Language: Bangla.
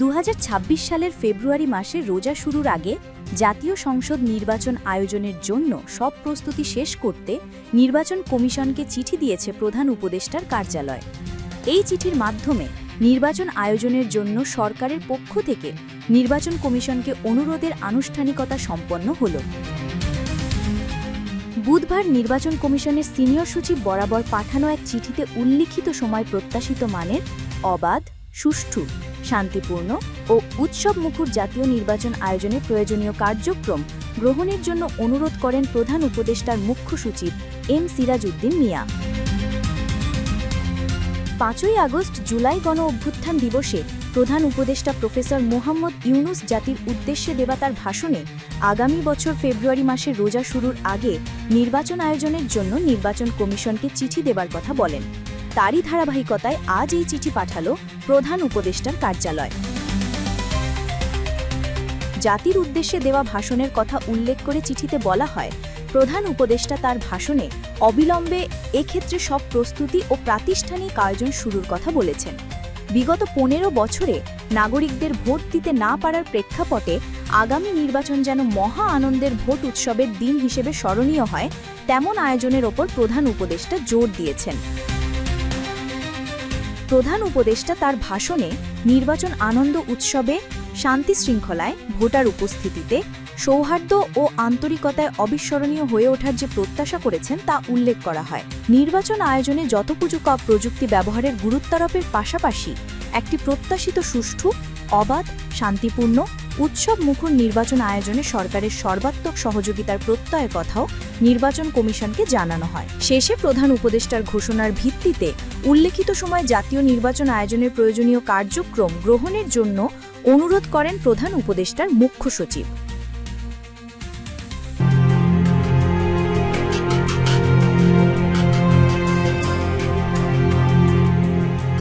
দু হাজার ছাব্বিশ সালের ফেব্রুয়ারি মাসে রোজা শুরুর আগে জাতীয় সংসদ নির্বাচন আয়োজনের জন্য সব প্রস্তুতি শেষ করতে নির্বাচন কমিশনকে চিঠি দিয়েছে প্রধান উপদেষ্টার কার্যালয়। এই চিঠির মাধ্যমে নির্বাচন আয়োজনের জন্য সরকারের পক্ষ থেকে নির্বাচন কমিশনকে অনুরোধের আনুষ্ঠানিকতা সম্পন্ন হল। বুধবার নির্বাচন কমিশনের সিনিয়র সচিব বরাবর পাঠানো এক চিঠিতে উল্লিখিত সময় প্রত্যাশিত মানের অবাধ, সুষ্ঠু শান্তিপূর্ণ ও উৎসবমুখর জাতীয় নির্বাচন আয়োজনে প্রয়োজনীয় কার্যক্রম গ্রহণের জন্য অনুরোধ করেন প্রধান উপদেষ্টার মুখ্য সচিব এম সিরাজউদ্দিন মিয়া। পাঁচই আগস্ট জুলাই গণ অভ্যুত্থান দিবসে প্রধান উপদেষ্টা প্রফেসর মোহাম্মদ ইউনুস জাতির উদ্দেশ্যে দেওয়া তার ভাষণে আগামী বছর ফেব্রুয়ারি মাসে রোজা শুরুর আগে নির্বাচন আয়োজনের জন্য নির্বাচন কমিশনকে চিঠি দেবার কথা বলেন। তারই ধারাবাহিকতায় আজ এই চিঠি পাঠাল প্রধান উপদেষ্টার কার্যালয়। জাতির উদ্দেশ্যে দেওয়া ভাষণের কথা উল্লেখ করে চিঠিতে বলা হয়, প্রধান উপদেষ্টা তার ভাষণে অবিলম্বে এক্ষেত্রে সব প্রস্তুতি ও প্রাতিষ্ঠানিক আয়োজন শুরুর কথা বলেছেন। বিগত পনেরো বছরে নাগরিকদের ভোট দিতে না পারার প্রেক্ষাপটে আগামী নির্বাচন যেন মহা আনন্দের ভোট উৎসবের দিন হিসেবে স্মরণীয় হয়, তেমন আয়োজনের ওপর প্রধান উপদেষ্টা জোর দিয়েছেন। প্রধান উপদেষ্টা তার ভাষণে নির্বাচন আনন্দ উৎসবে, শান্তি শৃঙ্খলায়, ভোটার উপস্থিতিতে, সৌহার্দ্য ও আন্তরিকতায় অবিস্মরণীয় হয়ে ওঠার যে প্রত্যাশা করেছেন তা উল্লেখ করা হয়। নির্বাচন আয়োজনে যথোপযুক্ত প্রযুক্তি ব্যবহারের গুরুত্বারোপের পাশাপাশি একটি প্রত্যাশিত সুষ্ঠু, অবাধ, শান্তিপূর্ণ উৎসব মুখর নির্বাচন আয়োজনে সরকারের সর্বাত্মক সহযোগিতার প্রত্যয়ের কথাও নির্বাচন কমিশনকে জানানো হয়। শেষে প্রধান উপদেষ্টার ঘোষণার ভিত্তিতে উল্লেখিত সময় জাতীয় নির্বাচন আয়োজনের প্রয়োজনীয় কার্যক্রম গ্রহণের জন্য অনুরোধ করেন প্রধান উপদেষ্টার মুখ্য সচিব।